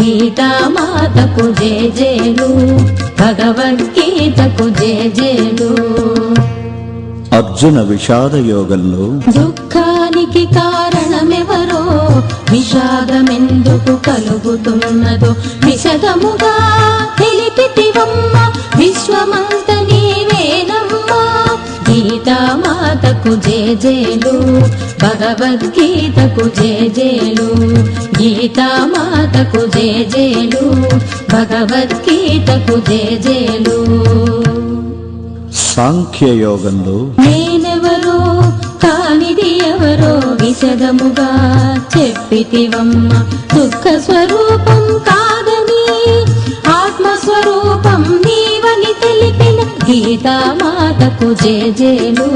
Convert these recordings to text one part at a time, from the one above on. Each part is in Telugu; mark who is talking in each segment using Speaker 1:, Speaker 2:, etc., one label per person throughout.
Speaker 1: గీతామాతకు జయ జయలు భగవద్గీతకు జయ జయలు
Speaker 2: అర్జున విషాద యోగంలో
Speaker 1: దుఃఖానికి కారణమెవరో విషాదమెందుకు కలుగుతున్నదో గీతామాతకు జయ జయలు భగవద్గీతకు గీతామాతకు జయ జయలు భగవద్గీతకు
Speaker 2: సాంఖ్య యోగంలో
Speaker 1: నేనెవరో కానిది ఎవరో విశదముగా చెప్పితివమ్మ దుఃఖ స్వరూపం కాదని ఆత్మస్వరూపం తెలిపిన గీతామాతకు జయ జయలు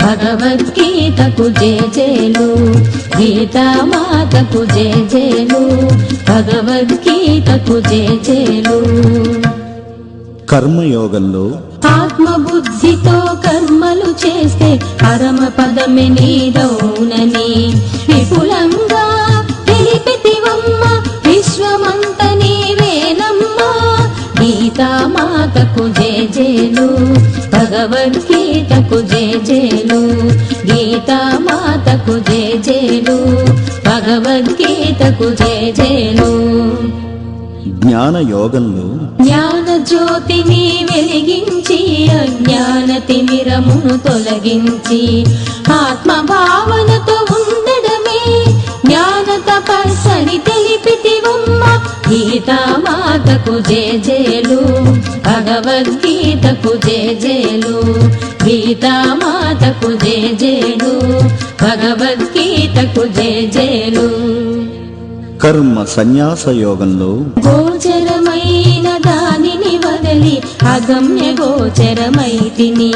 Speaker 1: భగవద్గీతకు జయ జయలు గీతామాతకు జయ జయలు భగవద్గీతకు జయ జయలు
Speaker 2: కర్మయోగంలో
Speaker 1: ఆత్మబుద్ధితో కర్మలు చేస్తే పరమ పదమే నీదౌనని గీతామాతకు జయ జయలు భగవద్గీతకు జయ జయలు గీతామాతకు జయ జయలు భగవద్గీతకు జయ జయలు
Speaker 2: జ్ఞాన యోగంలో
Speaker 1: జ్ఞాన జ్యోతిని వెలిగించి అజ్ఞాన తిమిరమును తొలగించి ఆత్మ భావనతో గీతామాతకు జయ జయలు భగవద్గీతకు జయ జయలు గీతామాతకు జయ జయలు భగవద్గీతకు జయ జయలు
Speaker 2: కర్మ సన్యాస యోగంలో
Speaker 1: గోచరమైన దానిని వదలి అగమ్య గోచరమైతిని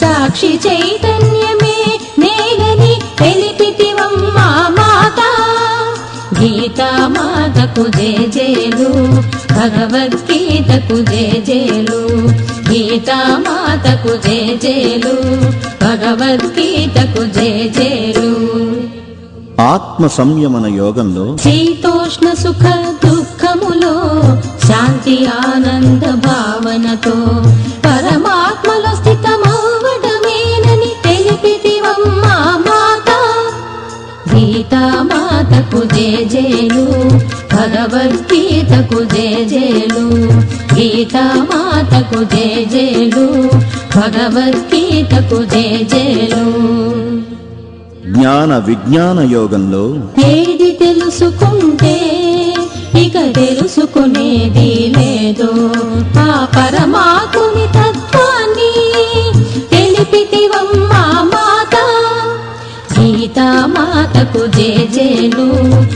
Speaker 1: సాక్షి చైతన్యమే గీతామాతకు జయ జయలు భగవద్గీతకు జయ జయలు. గీతామాతకు జయ జయలు భగవద్గీతకు జయ జయలు.
Speaker 2: ఆత్మ సంయమన యోగంలో
Speaker 1: శీతోష్ణ సుఖ దుఃఖములో శాంతి ఆనంద భావనతో గీతామాతకు జయలు భగవద్గీతకు జయ జయలు గీతామాతకు జయ జయలు భగవద్గీతకు జయ జయలు
Speaker 2: జ్ఞాన విజ్ఞాన యోగంలో
Speaker 1: ఏది తెలుసుకుంటే ఇక తెలుసుకునేది లేదు. ఆ పరమాత్ముని తత్వాన్ని తెలిపితివమ్మా మాత. గీతా మాతకు జయ జయలు